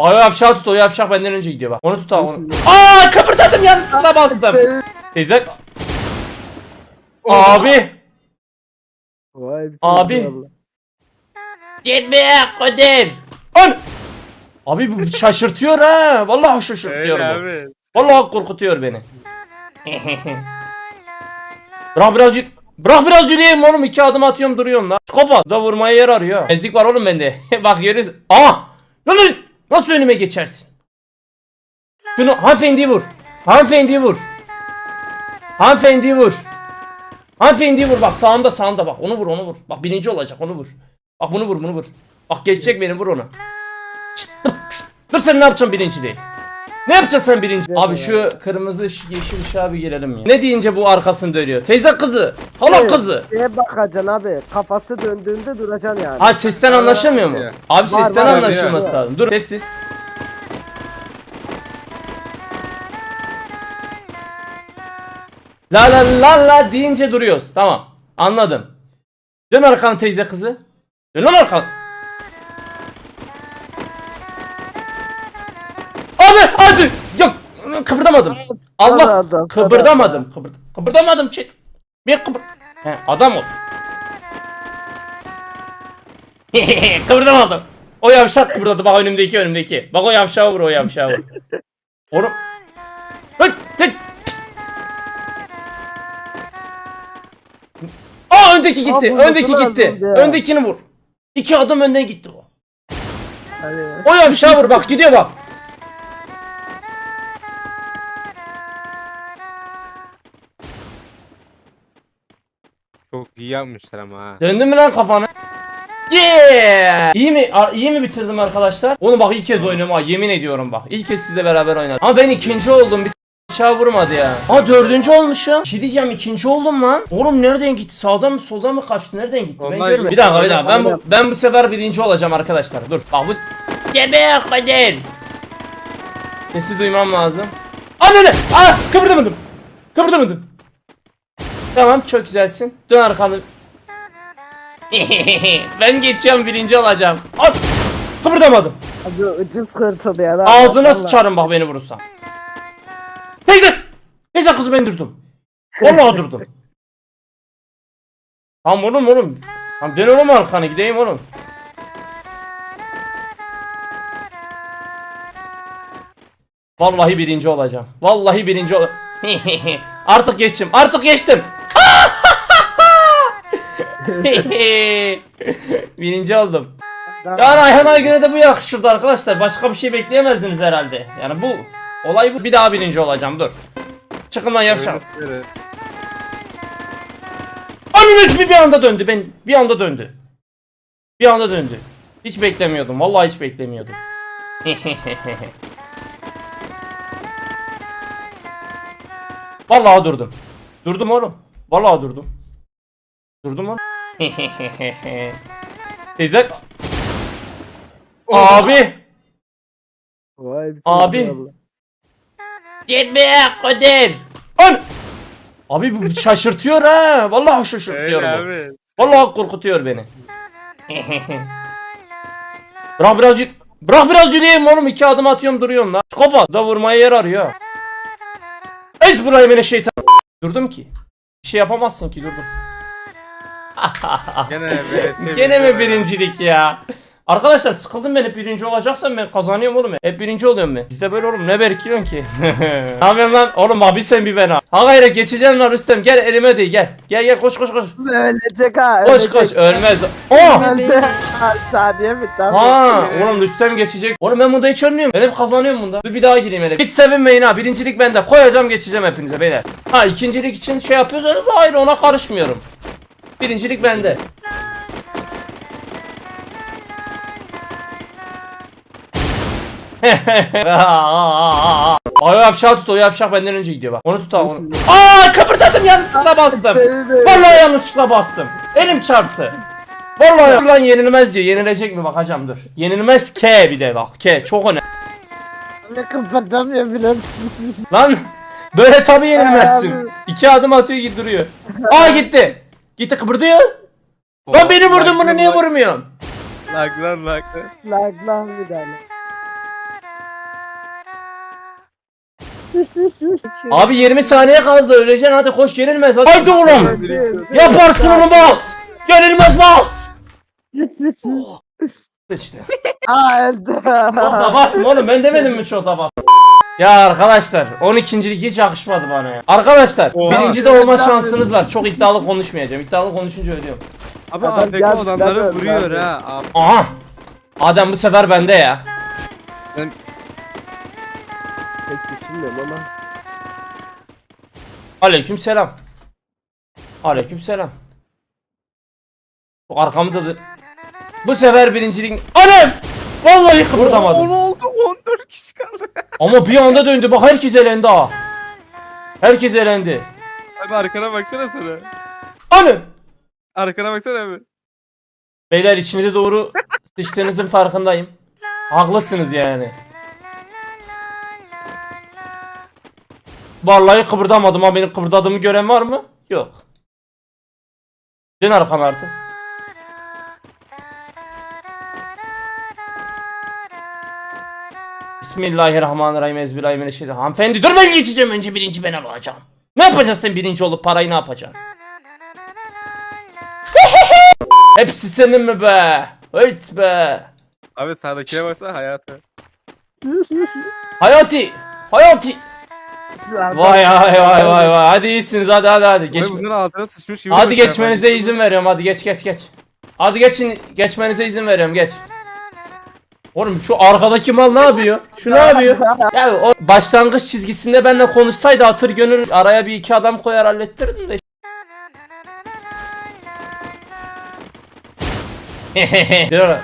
O yavşağı tut o yavşak benden önce gidiyor bak. Onu tut abi onu. Aa kıpırdadım yanlışlıkla bastım. Teyze. Abi. Vay bir Abi. Allah. Gitme Kadir. An. Abi bu şaşırtıyor ha. Vallahi şaşırtıyor bu. Vallahi korkutuyor beni. Bırak biraz yürü. Bırak biraz yürüyeyim oğlum iki adım atıyorum duruyorsun lan. Psikopat. Da vurmaya yer arıyor. Ezlik var oğlum bende. Bak görüyorsun. Aa! Lan! Nasıl önüme geçersin? Şunu hanımefendiyi vur. Hanımefendiyi vur. Hanımefendiyi vur. Hanımefendiyi vur bak sağında sağında bak onu vur onu vur. Bak birinci olacak onu vur. Bak bunu vur bunu vur. Bak geçecek beni vur onu. Dur sen ne yapacaksın birinciliği? Ne yapacaksın sen birinci? Abi şu kırmızı ışık yeşil ışığa bir girelim ya. Ne deyince bu arkasını dönüyor? Teyze kızı. Hala kızı. Şeye bakacaksın abi. Kafası döndüğünde duracaksın yani. Ha sesten anlaşılmıyor mu? Abi Var, sesten var, anlaşılması var. lazım. Dur sessiz. La la la la deyince duruyoruz. Tamam. Anladım. Dön arkanı teyze kızı. Dön lan arkanı. Kıpırdamadım. Allah adam, kıpırdamadım. Kıpırd kıpırdamadım çek. Bir kıpır. He, adam ol. kıpırdamadım. O yavşak kıpırdadı bak önümdeki önümdeki. Bak o yavşağı vur o yavşağı vur. Oğlum. Hıt hıt. Aa öndeki gitti. Aa, bu öndeki gitti. ya? Öndekini vur. İki adım önden gitti o. Hani, O yavşağı vur bak gidiyor bak. İyi yapmışlar ama ha. Döndün mü lan kafanı? Yeah! İyi mi? a- iyi mi bitirdim arkadaşlar? Onu bak ilk kez oynuyorum ha yemin ediyorum bak. İlk kez sizle beraber oynadım. Ama ben ikinci oldum. Bir aşağı vurmadı ya. Aa dördüncü olmuşum. Şey diyeceğim ikinci oldum lan. Oğlum nereden gitti? Sağdan mı soldan mı kaçtı? Nereden gitti? ben Onlar görmedim. Bir dakika bir dakika. Ben bu, ben bu sefer birinci olacağım arkadaşlar. Dur. Bak bu... Gebe Kadir. Sesi duymam lazım. Anne! Aa kıpırdamadım. Kıpırdamadım. Tamam çok güzelsin. Dön arkanı. ben geçiyorum birinci olacağım. At! Kıpırdamadım. Abi ucuz ya. lan. Ağzına Vallahi. sıçarım bak beni vurursan. Teyze! Teyze kızı ben durdum. Vallahi durdum. Tamam oğlum oğlum. Tamam dön oğlum arkanı gideyim oğlum. Vallahi birinci olacağım. Vallahi birinci ol. artık geçtim. Artık geçtim. birinci oldum. Yani Ayhan Aygün'e de bu yakışırdı arkadaşlar. Başka bir şey bekleyemezdiniz herhalde. Yani bu olay bu. Bir daha birinci olacağım dur. Çıkın lan yavşak. Ananız bir, bir anda döndü. Ben bir anda döndü. Bir anda döndü. Hiç beklemiyordum. Vallahi hiç beklemiyordum. Vallahi durdum. Durdum oğlum. Vallahi durdum. Durdum oğlum. Teyze. Abi. Vay bir Abi. Gitme Kadir. An. Abi bu şaşırtıyor ha. Vallahi şaşırtıyor bu. abi. Vallahi korkutuyor beni. Bırak biraz yürü. Bırak biraz yürüyeyim oğlum iki adım atıyorum duruyorsun lan. Psikopat. Da vurmaya yer arıyor. Ez burayı beni şeytan. Durdum ki. Bir şey yapamazsın ki durdum. Gene şey Gene mi birincilik ya? Arkadaşlar sıkıldım ben hep birinci olacaksam ben kazanıyorum oğlum. Hep birinci oluyorum ben. Bizde böyle oğlum ne berkiyorsun ki? ne yapıyorsun lan? Oğlum abi sen bir ben ha. Ha gayret geçeceğim lan Rüstem gel elime değil gel. Gel gel koş koş koş. Ölecek ha. Koş ölecek. koş ölmez. Oh! Öldü. Saniye bitti abi. Ha, oğlum Rüstem geçecek. Oğlum ben bunda hiç ölmüyorum. Ben hep kazanıyorum bunda. Dur bir daha gireyim hele. Hiç sevinmeyin ha. Birincilik bende. Koyacağım geçeceğim hepinize beyler. Ha ikincilik için şey yapıyorsanız hayır ona karışmıyorum. Birincilik bende. o yavşağı tut o yavşak benden önce gidiyor bak. Onu tut abi onu. Aa kıpırdadım yanlışlıkla bastım. Vallahi yanlışlıkla bastım. Elim çarptı. Vallahi lan yenilmez diyor. Yenilecek mi bakacağım dur. Yenilmez K bir de bak. K çok önemli. Ne kıpırdamıyor bile. Lan böyle tabi yenilmezsin. İki adım atıyor git duruyor. Aa gitti. Gitti kıpırdıyor. Lan beni vurdun bunu niye vurmuyorsun? Lag lan lag. Lag lan bir tane. Abi 20 saniye kaldı öleceksin hadi koş yenilmez hadi. Haydi oğlum. Yaparsın onu bas. Yenilmez bas. İşte. Aa elde. Çok da basma oğlum ben demedim mi da bas. Ya arkadaşlar 12. lig hiç yakışmadı bana ya. Arkadaşlar Oha. birinci de olma şansınız var. Çok iddialı konuşmayacağım. İddialı konuşunca ölüyorum. Abi Adam AFK geldi, adamları geldi, vuruyor ha. Abi, Aha. Adem bu sefer bende ya. ben Pek düşünmüyorum ama. Aleyküm selam. Aleyküm selam. Bu arkamı da... Bu sefer birincilik... Anam! Vallahi kıpırdamadım. oldu 14 kişi kaldı. Ama bir anda döndü bak herkes elendi ha. Herkes elendi. Abi arkana baksana sana. Anam! Arkana baksana abi. Beyler içinize doğru sıçtığınızın farkındayım. Haklısınız yani. Vallahi kıpırdamadım ama benim kıpırdadığımı gören var mı? Yok. Dön arkana artık. Bismillahirrahmanirrahim. Ezbillahimineşşeytanirracim. Hanımefendi dur ben geçeceğim önce birinci ben olacağım. Ne yapacaksın sen birinci olup parayı ne yapacaksın? Hepsi senin mi be? Hıt be. Abi sağdakine baksana hayatı. Hayati. Hayati. Vay vay vay vay vay. Hadi iyisiniz hadi hadi hadi. Geç. Geç. Bunların altına sıçmış gibi. Hadi geçmenize izin veriyorum. Hadi geç geç geç. Hadi geçin geçmenize izin veriyorum geç. Oğlum şu arkadaki mal ne yapıyor? Şu ne yapıyor? Ya o başlangıç çizgisinde benimle konuşsaydı hatır gönül araya bir iki adam koyar hallettirdim de. Diyorlar.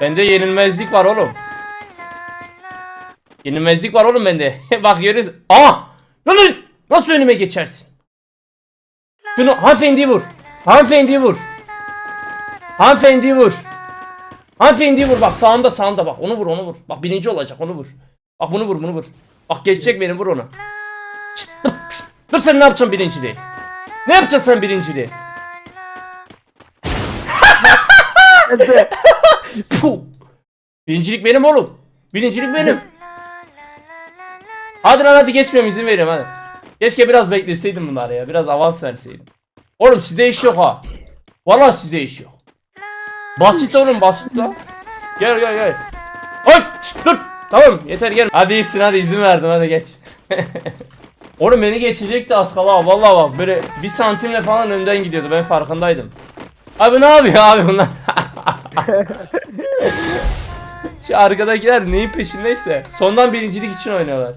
Bende yenilmezlik var oğlum. Yenilmezlik var oğlum bende. Bak görüyorsun. Aa! Lan! Nasıl önüme geçersin? Şunu hanımefendiyi vur. Hanımefendiyi vur. Hanımefendiyi vur. Hanımefendiyi vur bak sağında sağında bak onu vur onu vur. Bak birinci olacak onu vur. Bak bunu vur bunu vur. Bak geçecek beni vur onu. Şşt, dur, şşt. dur sen ne yapacaksın birinciliği? Ne yapacaksın sen birinciliği? Puh. Birincilik benim oğlum. Birincilik benim. Hadi lan hadi geçmem izin veriyorum hadi. Keşke biraz bekleseydim bunları ya. Biraz avans verseydim. Oğlum sizde iş yok ha. Vallahi sizde iş yok. Basit oğlum basit lan. Gel gel gel. Ay dur. Tamam yeter gel. Hadi iyisin hadi izin verdim hadi geç. oğlum beni geçecekti az kala. Vallahi bak böyle bir santimle falan önden gidiyordu ben farkındaydım. Abi ne yapıyor abi bunlar? Şu arkadakiler neyin peşindeyse sondan birincilik için oynuyorlar.